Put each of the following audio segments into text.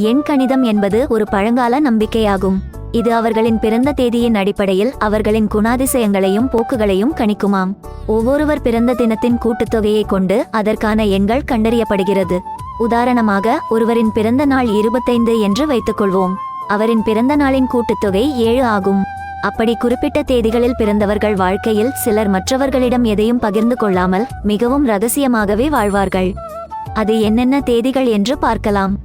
எண் கணிதம் என்பது ஒரு பழங்கால நம்பிக்கையாகும். இது அவர்களின் பிறந்த தேதியின் அடிப்படையில் அவர்களின் குணாதிசயங்களையும் போக்குகளையும் கணிக்குமாம். ஒவ்வொருவர் பிறந்த தினத்தின் கூட்டுத்தொகையை கொண்டு அதற்கான எண்கள் கண்டறியப்படுகிறது. உதாரணமாக ஒருவரின் பிறந்த நாள் இருபத்தைந்து என்று வைத்துக்கொள்வோம். அவரின் பிறந்த நாளின் கூட்டுத்தொகை ஏழு ஆகும். அப்படி குறிப்பிட்ட தேதிகளில் பிறந்தவர்கள் வாழ்க்கையில் சிலர் மற்றவர்களிடம் எதையும் பகிர்ந்து கொள்ளாமல் மிகவும் ரகசியமாகவே வாழ்வார்கள். அது என்னென்ன தேதிகள் என்று பார்க்கலாம்.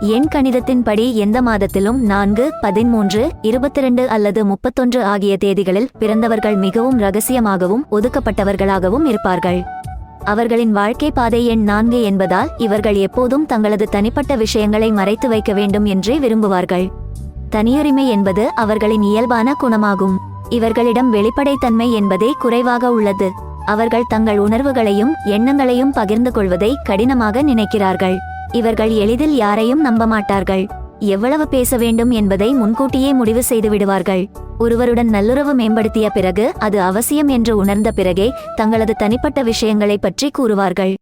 எண் கணிதத்தின்படி எந்த மாதத்திலும் நான்கு பதிமூன்று இருபத்தி ரெண்டு அல்லது முப்பத்தொன்று ஆகிய தேதிகளில் பிறந்தவர்கள் மிகவும் ரகசியமாகவும் ஒதுக்கப்பட்டவர்களாகவும் இருப்பார்கள். அவர்களின் வாழ்க்கை பாதை எண் நான்கு என்பதால் இவர்கள் எப்போதும் தங்களது தனிப்பட்ட விஷயங்களை மறைத்து வைக்க வேண்டும் என்றே விரும்புவார்கள். தனியுரிமை என்பது அவர்களின் இயல்பான குணமாகும். இவர்களிடம் வெளிப்படைத்தன்மை என்பதே குறைவாக உள்ளது. அவர்கள் தங்கள் உணர்வுகளையும் எண்ணங்களையும் பகிர்ந்து கொள்வதை கடினமாக நினைக்கிறார்கள். இவர்கள் எளிதில் யாரையும் நம்ப மாட்டார்கள் எவ்வளவு பேச வேண்டும் என்பதை முன்கூட்டியே முடிவு செய்து விடுவார்கள். ஒருவருடன் நல்லுறவு மேம்படுத்திய பிறகு அது அவசியம் என்று உணர்ந்த பிறகே தங்களது தனிப்பட்ட விஷயங்களை பற்றி கூறுவார்கள்.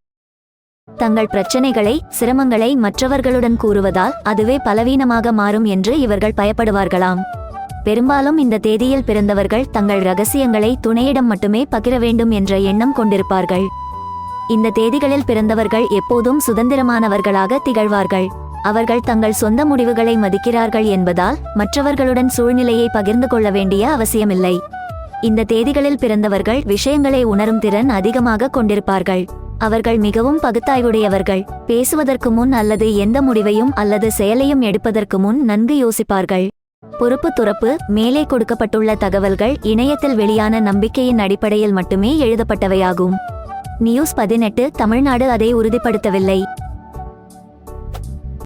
தங்கள் பிரச்சனைகளை சிரமங்களை மற்றவர்களுடன் கூறுவதால் அதுவே பலவீனமாக மாறும் என்று இவர்கள் பயப்படுவார்களாம். பெரும்பாலும் இந்த தேதியில் பிறந்தவர்கள் தங்கள் ரகசியங்களை துணையிடம் மட்டுமே பகிர வேண்டும் என்ற எண்ணம் கொண்டிருப்பார்கள். இந்த தேதிகளில் பிறந்தவர்கள் எப்போதும் சுதந்திரமானவர்களாக திகழ்வார்கள். அவர்கள் தங்கள் சொந்த முடிவுகளை மதிக்கிறார்கள் என்பதால் மற்றவர்களுடன் சூழ்நிலையை பகிர்ந்து கொள்ள வேண்டிய அவசியமில்லை. இந்த தேதிகளில் பிறந்தவர்கள் விஷயங்களை உணரும் திறன் அதிகமாக கொண்டிருப்பார்கள். அவர்கள் மிகவும் பகுத்தாய்வுடையவர்கள். பேசுவதற்கு முன் அல்லது எந்த முடிவையும் அல்லது செயலையும் எடுப்பதற்கு முன் நன்கு யோசிப்பார்கள். பொறுப்பு துறப்பு மேலே கொடுக்கப்பட்டுள்ள தகவல்கள் இணையத்தில் வெளியான நம்பிக்கையின் அடிப்படையில் மட்டுமே எழுதப்பட்டவையாகும். நியூஸ் பதினெட்டு தமிழ்நாடு அதை உறுதிப்படுத்தவில்லை.